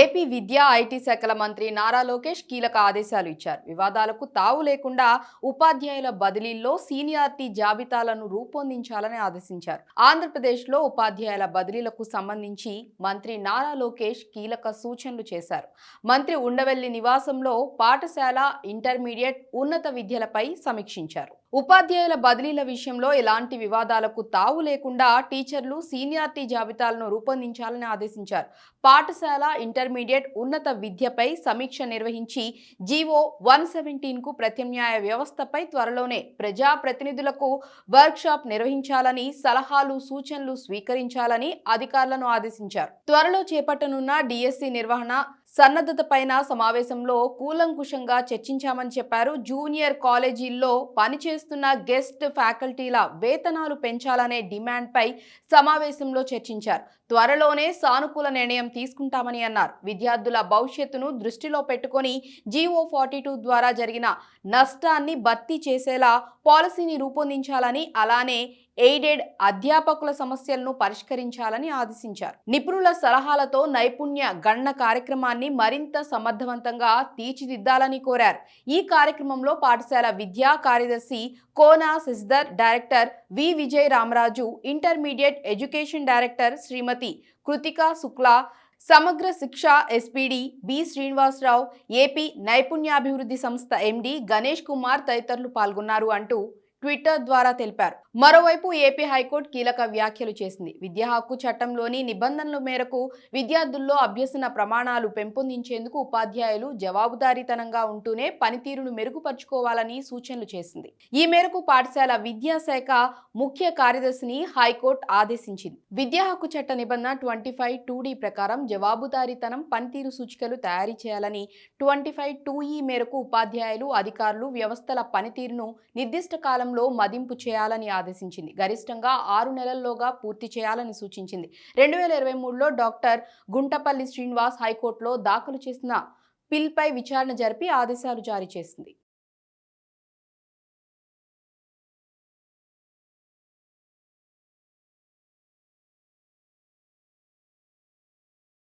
AP విద్యా IT శాఖల మంత్రి నారా లోకేష్ కీలక ఆదేశాలు ఇచ్చారు. వివాదాలకు తావు లేకుండా ఉపాధ్యాయుల బదిలీల్లో సీనియారిటీ జాబితాలను రూపొందించాలని ఆదేశించారు. ఆంధ్రప్రదేశ్లో ఉపాధ్యాయుల బదిలీలకు సంబంధించి మంత్రి నారా లోకేష్ కీలక సూచనలు చేశారు. మంత్రి ఉండవెల్లి నివాసంలో పాఠశాల ఇంటర్మీడియట్ ఉన్నత విద్యలపై సమీక్షించారు. ఉపాధ్యాయుల బదిలీల విషయంలో ఎలాంటి వివాదాలకు తావు లేకుండా టీచర్లు సీనియారిటీ జాబితాలను రూపొందించాలని ఆదేశించారు. పాఠశాల ఇంటర్ ఇంటర్మీడియట్ ఉన్నత విద్యపై సమీక్ష నిర్వహించి జీవో వన్ సెవెంటీన్కు ప్రత్యామ్నాయ వ్యవస్థపై త్వరలోనే ప్రజాప్రతినిధులకు వర్క్షాప్ నిర్వహించాలని సలహాలు సూచనలు స్వీకరించాలని అధికారులను ఆదేశించారు. త్వరలో చేపట్టనున్న డిఎస్సి నిర్వహణ సన్నద్ధతపైన సమావేశంలో కూలంకుషంగా చర్చించామని చెప్పారు. జూనియర్ కాలేజీల్లో పనిచేస్తున్న గెస్ట్ ఫ్యాకల్టీల వేతనాలు పెంచాలనే డిమాండ్పై సమావేశంలో చర్చించారు. త్వరలోనే సానుకూల నిర్ణయం తీసుకుంటామని అన్నారు. విద్యార్థుల భవిష్యత్తును దృష్టిలో పెట్టుకొని జీవో ఫార్టీ టూ ద్వారా జరిగిన నష్టాన్ని భర్తీ చేసేలా పాలసీని రూపొందించాలని అలానే ఎయిడెడ్ అధ్యాపకుల సమస్యలను పరిష్కరించాలని ఆదేశించారు. నిపుణుల సలహాలతో నైపుణ్య గణన కార్యక్రమాన్ని మరింత సమర్థవంతంగా తీర్చిదిద్దాలని కోరారు. ఈ కార్యక్రమంలో పాఠశాల విద్యా కార్యదర్శి Kona Sasidhar director V. Vijay Ramaraju intermediate education director Srimathi Kritika Shukla Samagra Shiksha SPD B. Srinivasarao AP నైపుణ్యాభివృద్ధి సంస్థ ఎండి గణేష్ కుమార్ తదితరులు పాల్గొన్నారు అంటూ ట్విట్టర్ ద్వారా తెలిపారు. మరోవైపు ఏపీ హైకోర్టు కీలక వ్యాఖ్యలు చేసింది. విద్యా హక్కు చట్టంలోని నిబంధనల మేరకు విద్యార్థుల్లో అభ్యసన ప్రమాణాలు పెంపొందించేందుకు ఉపాధ్యాయులు జవాబుదారీతనంగా ఉంటూనే పనితీరును మెరుగుపరుచుకోవాలని సూచనలు చేసింది. ఈ మేరకు పాఠశాల విద్యాశాఖ ముఖ్య కార్యదర్శిని హైకోర్టు ఆదేశించింది. విద్యా హక్కు చట్ట నిబంధన ట్వంటీ ఫైవ్ టూ డి ప్రకారం జవాబుదారీతనం పనితీరు సూచికలు తయారీ చేయాలని ట్వంటీ ఫైవ్ టూ ఈ మేరకు ఉపాధ్యాయులు అధికారులు వ్యవస్థల పనితీరును నిర్దిష్ట కాలంలో మదింపు చేయాలని ఆదేశించింది. గరిష్టంగా ఆరు నెలల్లోగా పూర్తి చేయాలని సూచించింది. రెండు వేల ఇరవై మూడులో డాక్టర్ గుంటపల్లి శ్రీనివాస్ హైకోర్టులో దాఖలు చేసిన పిల్పై విచారణ జరిపి ఆదేశాలు జారీ చేసింది.